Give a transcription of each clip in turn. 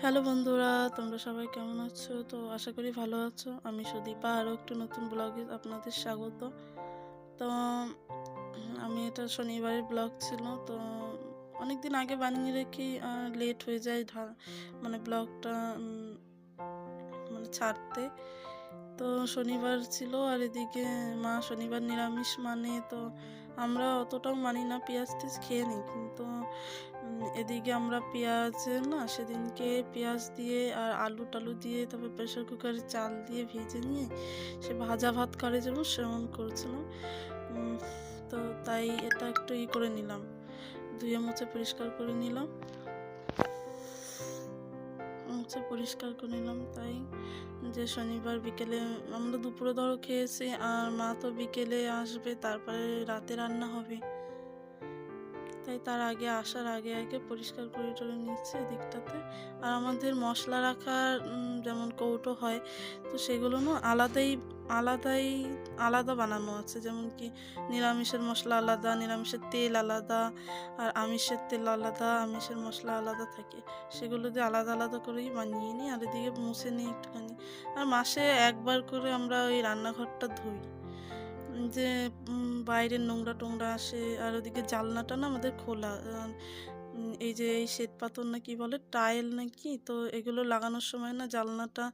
Hello বন্ধুরা, তোমরা সবাই কেমন আছো? তো আশা করি ভালো আছো। আমি সুদীপা, আরও একটু নতুন ব্লগে আপনাদের স্বাগত। তো, আমি এটা শনিবারের ব্লগ ছিল, তো অনেক দিন আগে বানিয়ে রেখে লেট হয়ে যায় মানে ব্লগটা মানে ছাড়তে। তো শনিবার ছিল আর এদিকে মা শনিবার নিরামিষ মানে তো আমরা অতটাও মানি না, পেঁয়াজ টেজ খেয়ে নিই কিন্তু এদিকে আমরা পেঁয়াজ, না, সেদিনকে পেঁয়াজ দিয়ে আর আলু টালু দিয়ে, তারপর প্রেশার কুকারে চাল দিয়ে ভেজে নিয়ে সে ভাজা ভাত করে যেমন সেমন করেছিলাম। তো তাই এটা একটু ই করে নিলাম, ধুয়ে মুছে পরিষ্কার করে নিলাম। মুছে পরিষ্কার করে নিলাম তাই। যে শনিবার বিকেলে আমরা দুপুরে ধরো খেয়েছি, আর মা তো বিকেলে আসবে, তারপরে রাতে রান্না হবে। তাই তার আগে আসার আগে আগে পরিষ্কার করে টরে নিচ্ছে এদিকটাতে। আর আমাদের মশলা রাখার যেমন কৌটো হয়, তো সেগুলো না আলাদাই আলাদাই, আলাদা বানানো আছে। যেমন কি নিরামিষের মশলা আলাদা, নিরামিষের তেল আলাদা, আর আমিষের তেল আলাদা, আমিষের মশলা আলাদা থাকে। সেগুলো দিয়ে আলাদা আলাদা করেই বানিয়ে নিই, আর এদিকে মুছে নিই একটুখানি। আর মাসে একবার করে আমরা ওই রান্নাঘরটা ধুই। যে বাইরের নোংরা টোংরা আসে আর ওদিকে জালনাটা না আমাদের খোলা এই যে এই শ্বেত পাথর না কি বলে, টাইল নাকি তো এগুলো লাগানোর সময় না জালনাটা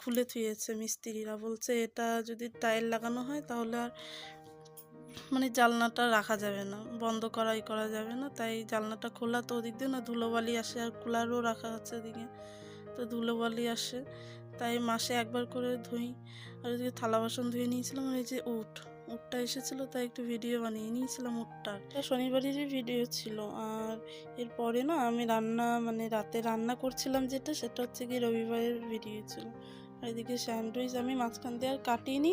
খুলে থুয়েছে মিস্ত্রিরা। বলছে এটা যদি টাইল লাগানো হয় তাহলে আর মানে জালনাটা রাখা যাবে না, বন্ধ করাই করা যাবে না। তাই জালনাটা খোলা তো ওদিক দিয়ে না ধুলোবালি আসে আর কুলারও রাখা আছে ওদিকে, তো ধুলোবালি আসে। তাই মাসে একবার করে ধুই। আর ওদিকে থালা বাসন ধুয়ে নিয়েছিলাম, আর এই যে উট, উটটা এসেছিল, তাই একটু ভিডিও বানিয়ে নিয়েছিলাম উটটার। শনিবারেরই ভিডিও ছিল, আর এরপরে না আমি রান্না মানে রাতে রান্না করছিলাম যেটা, সেটা হচ্ছে কি রবিবারের ভিডিও ছিল। আর এদিকে স্যান্ডউইচ আমি মাঝখান দিয়ে আর কাটিনি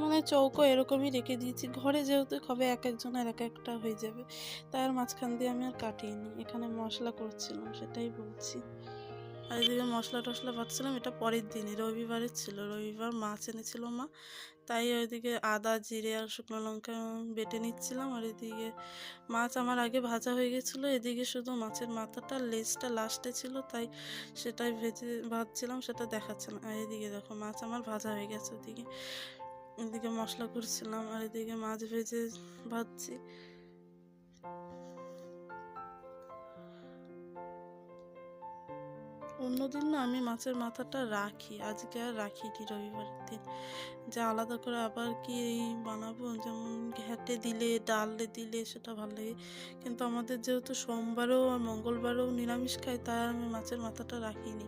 মানে চৌকো এরকমই রেখে দিয়েছি। ঘরে যেহেতু কবে এক একজনের এক একটা হয়ে যাবে, তাই আর মাঝখান দিয়ে আমি আর কাটিনি, এখানে মশলা করছিলাম, সেটাই বলছি। আর এদিকে মশলা টশলা বাটছিলাম এটা পরের দিনই। রবিবারের ছিল, রবিবার মাছ এনেছিল মা। তাই ওইদিকে আদা, জিরে আর শুকনো লঙ্কা বেটে নিচ্ছিলাম। আর এদিকে মাছ আমার আগে ভাজা হয়ে গেছিল, এদিকে শুধু মাছের মাথাটা লেজটা লাস্টে ছিল, তাই সেটাই ভেজে ভাজছিলাম, সেটা দেখাচ্ছে না। আর এদিকে দেখো মাছ আমার ভাজা হয়ে গেছে ওদিকে। এদিকে মশলা করছিলাম, আর এদিকে মাছ ভেজে ভাজছি। অন্যদিন না আমি মাছের মাথাটা রাখি, আজকে আর রাখি রাখিনি রবিবারের দিন। যে আলাদা করে আবার কি এই বানাবো? যেমন ঘ্যাটে দিলে, ডালে দিলে সেটা ভালো লাগে। কিন্তু আমাদের যেহেতু সোমবারও আর মঙ্গলবারও নিরামিষ খাই, তাই আমি মাছের মাথাটা রাখিনি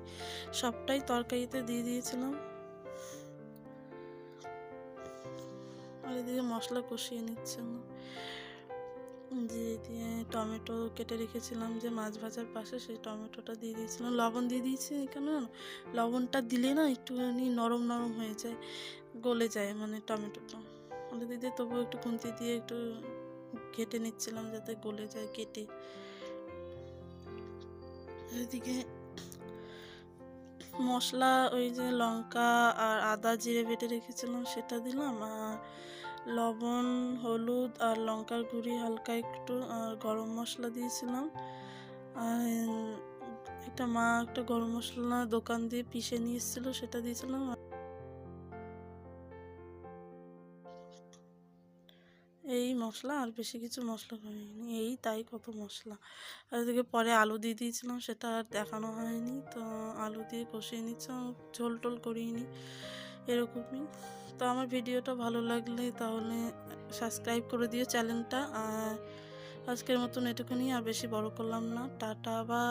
সবটাই তরকারিতে দিয়ে দিয়েছিলাম। আর এদিকে মশলা কষিয়ে নিচ্ছে না। দিয়ে দিয়ে টমেটো কেটে রেখেছিলাম যে মাছ ভাজার পাশে সেই টমেটোটা দিয়ে দিয়েছিলাম। লবণ দিয়ে দিয়েছি কেন লবণটা দিলে না একটুখানি নরম নরম হয়ে যায়, গলে যায় মানে টমেটোটা। ওটা দিদি, তবুও একটু খুন্তি দিয়ে একটু কেটে নিচ্ছিলাম যাতে গলে যায়, কেটে। এদিকে মশলা, ওই যে লঙ্কা আর আদা জিরে বেটে রেখেছিলাম, সেটা দিলাম। আর লবণ, হলুদ আর লঙ্কার গুঁড়ি হালকা একটু, আর গরম মশলা দিয়েছিলাম। আর একটা মা একটা গরম মশলা দোকান দিয়ে পিষে নিয়ে এসেছিল, সেটা দিয়েছিলাম। এই মশলা আর বেশি কিছু মশলা করিনি এই তাই কত মশলা। এদিকে পরে আলু দিয়ে দিয়েছিলাম, সেটা আর দেখানো হয়নি। তো আলু দিয়ে কষিয়ে নিচ্ছিলাম, ঝোল টোল করিনি এরকমই। তো আমার ভিডিওটা ভালো লাগলে তাহলে সাবস্ক্রাইব করে দিও চ্যানেলটা। আর আজকের মতন এটুকুনি, আর বেশি বড় করলাম না। টাটা বা